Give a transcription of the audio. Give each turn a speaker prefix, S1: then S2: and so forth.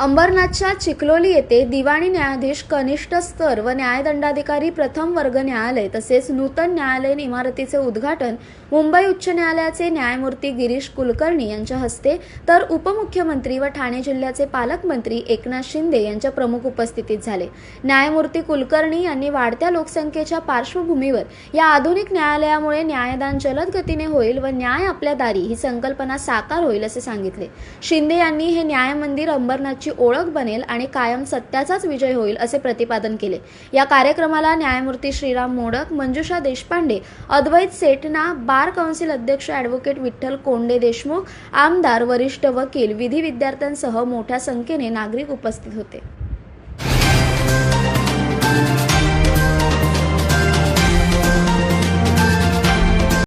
S1: अंबरनाथच्या चिखलोली येथे दिवाणी न्यायाधीश कनिष्ठ स्तर व न्यायदंडाधिकारी प्रथम वर्ग न्यायालय तसेच नूतन न्यायालयीन इमारतीचे उद्घाटन मुंबई उच्च न्यायालयाचे न्यायमूर्ती गिरीश कुलकर्णी यांच्या हस्ते तर उपमुख्यमंत्री व ठाणे जिल्ह्याचे पालकमंत्री एकनाथ शिंदे यांच्या प्रमुख उपस्थितीत झाले. न्यायमूर्ती कुलकर्णी यांनी वाढत्या लोकसंख्येच्या पार्श्वभूमीवर या आधुनिक न्यायालयामुळे न्यायदान जलद गतीने होईल व न्याय आपल्या दारी ही संकल्पना साकार होईल असे सांगितले. शिंदे यांनी हे न्याय मंदिर अंबरनाथची ओळख बनेल आणि कायम सत्याचाच विजय होईल असे प्रतिपादन केले. या कार्यक्रमाला न्यायमूर्ती श्रीराम मोडक मंजुषा देशपांडे अद्वैत सेठना बार कौन्सिल अध्यक्ष ॲडव्होकेट विठ्ठल कोंडे देशमुख आमदार वरिष्ठ वकील विधी विद्यार्थ्यांसह मोठ्या संख्येने नागरिक उपस्थित होते.